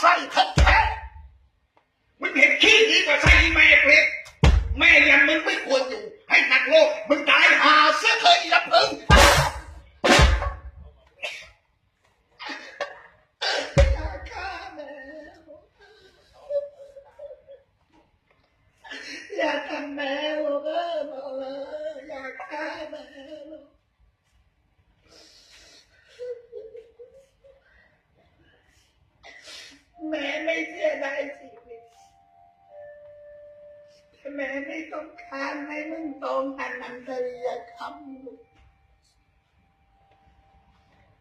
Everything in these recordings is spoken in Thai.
ใส่แท้มึงเห็นขี้ดีกว่าใส่แม่เล็กแม่ยังมึงไม่ควรอยู่ ให้หนักโลกมึงตาย แม่ไม่ต้องการให้มึงตรงอนันตริยธรรมลูก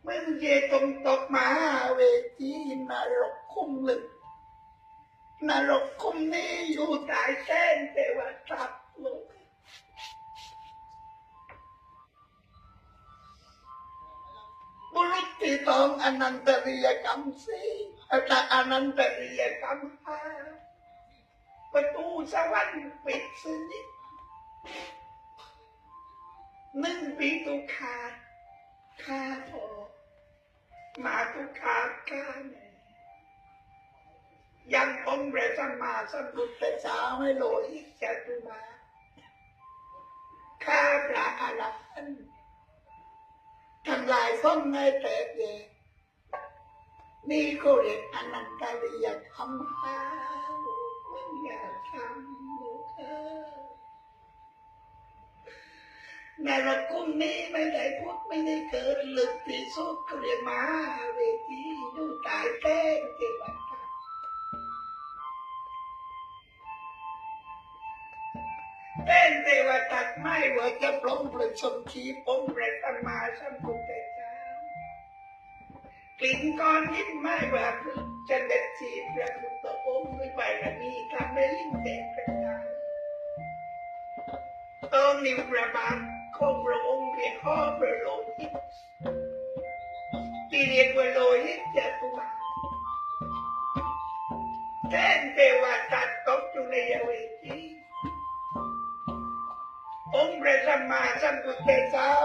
มึงเยตรงตกมาเวทีนรกคุ้มลึกนรกคุ้มนี้อยู่ใต้แสนเทวทัตลูกบุรุษที่ต้องอนันตริยกรรมสี่แต่อนันตริยกรรมห้า ประตูสวรรค์ปิดสนิทหนึ่งปีตุขาดฆ่าพอมาตุขากาแม่ยังองค์พระสัมมาสัมพุทธเจ้าให้โลหิตจตุมาข้าพระอรหันต์ทำลายส้มในแตกแยกนี่ก็เรียกอนันตริยธรรมหา ในระกุ้มนี้ไม่ได้พวกไม่ได้เกิดลึกที่สุดก็เรียกมาเวทีอยู่ตายแต้งเทวดาเป็นเทวตัดไม่ว่าจะปลงประชมชีปงประตมาสัมพุทธเจ้ากลิ่นก้อนหินไม่ว่าพึกจะเด็ดชีพระพุทธองค์ด้วยบารมีทำให้ลิ้นแดงกระจายต้ องนิวระบาดของพระองค์เพียงข้อพระโลหิตที่เรียกว่าโลหิตจตุมาแทนเทวตัดตกอยู่ในอเวจีองค์พระสัมมาสัมพุทธเจ้า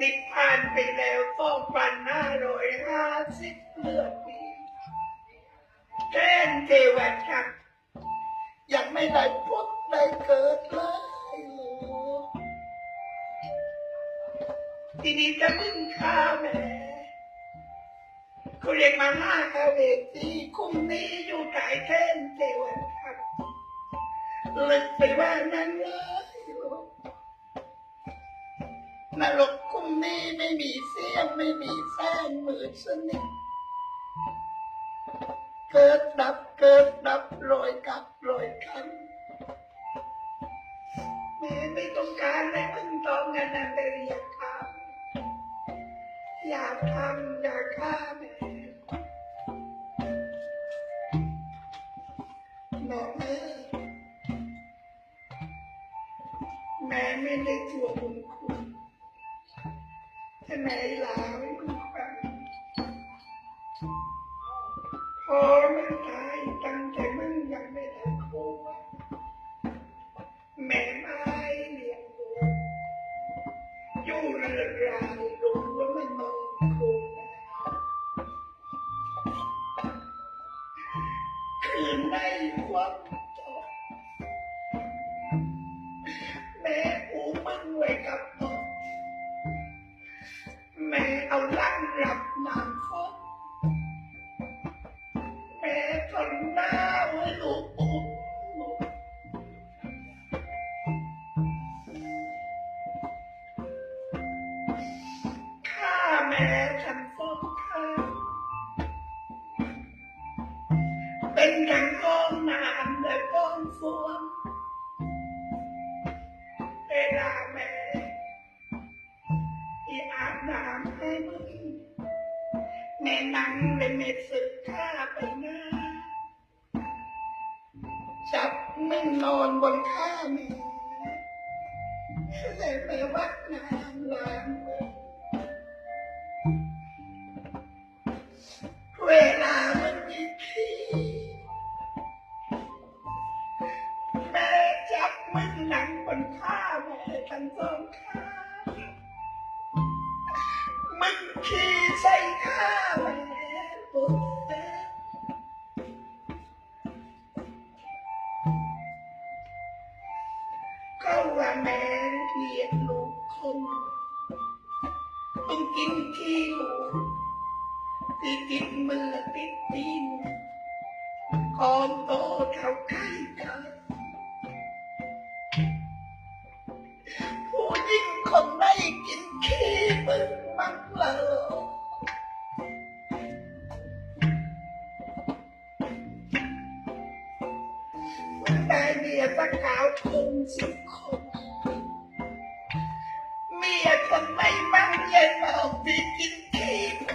นิพพานไปแล้วต้องพันห้าร้อยห้าสิบเลือดปีแทนเทวทัตยังไม่ได้พุทธได้เกิดเลย ทีนี้จะมึงฆ่าแม่เขาเรียกมาห้าคาเวทีคุ้มนี้อยู่ใต้แทนเทวทัตลึกไปว่านั้นเลยนรกคุมนี้ไม่มีเสียงไม่มีแสงมืดสนิทเกิดดับเกิดดับโรยกับโรยกันแม่ไม่ต้องการให้มึงต้องงานนันเรียก อย่าทำอย่าฆ่าแม่น้องเอ้ยแม่ไม่ได้ตัวบุญคุณแต่แม่ลาไม่มึงฟังพอมึงตายตั้งแต่มึงยังไม่ คืนใเป็นทั้งก้องน้ำและก้องฝนเวลาแม่ที่อาบน้ำให้มึงแม่นั่งเป็นเม็ดสึกข้าไปหน้าจับมึงนอนบนข้าแม่เลยไปวัดน้ำล้างมื thành vọng tha mình khi say tha mẹ một câu là mẹ liệt lục không? Ông kín kêu thì tin mưa tin tin con tôi thao cái trời 空就空，灭个没满眼毛病的屁股。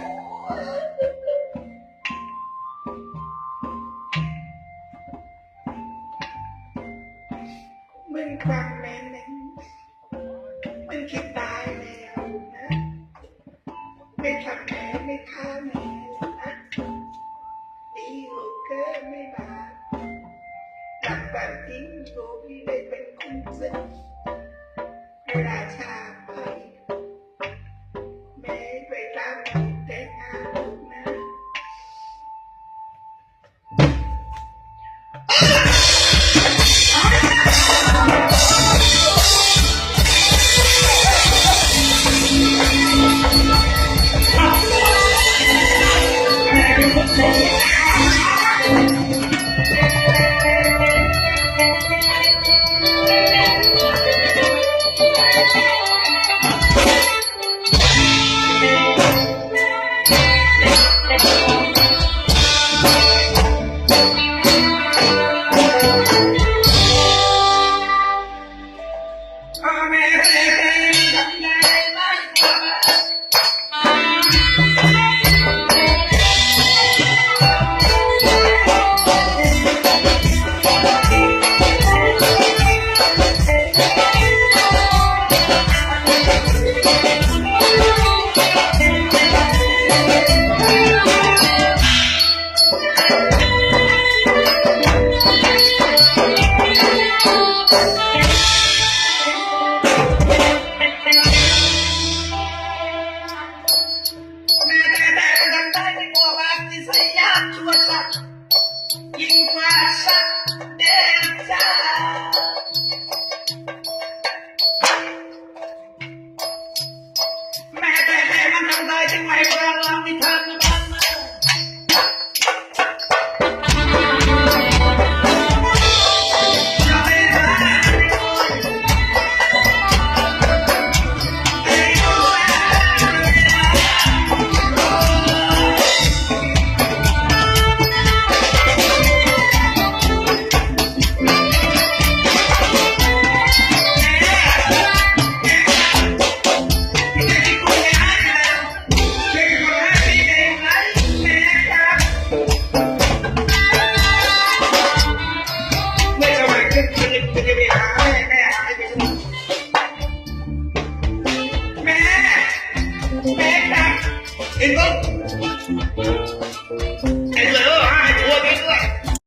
มึงฟังแม่หนึ่งมึงคิดตายแล้วนะไม่ทำแม่ไม่ฆ่าแม่นะดีลูกเกอร์ไม่บาปกลับบ้านทิ้งลูก it. Time.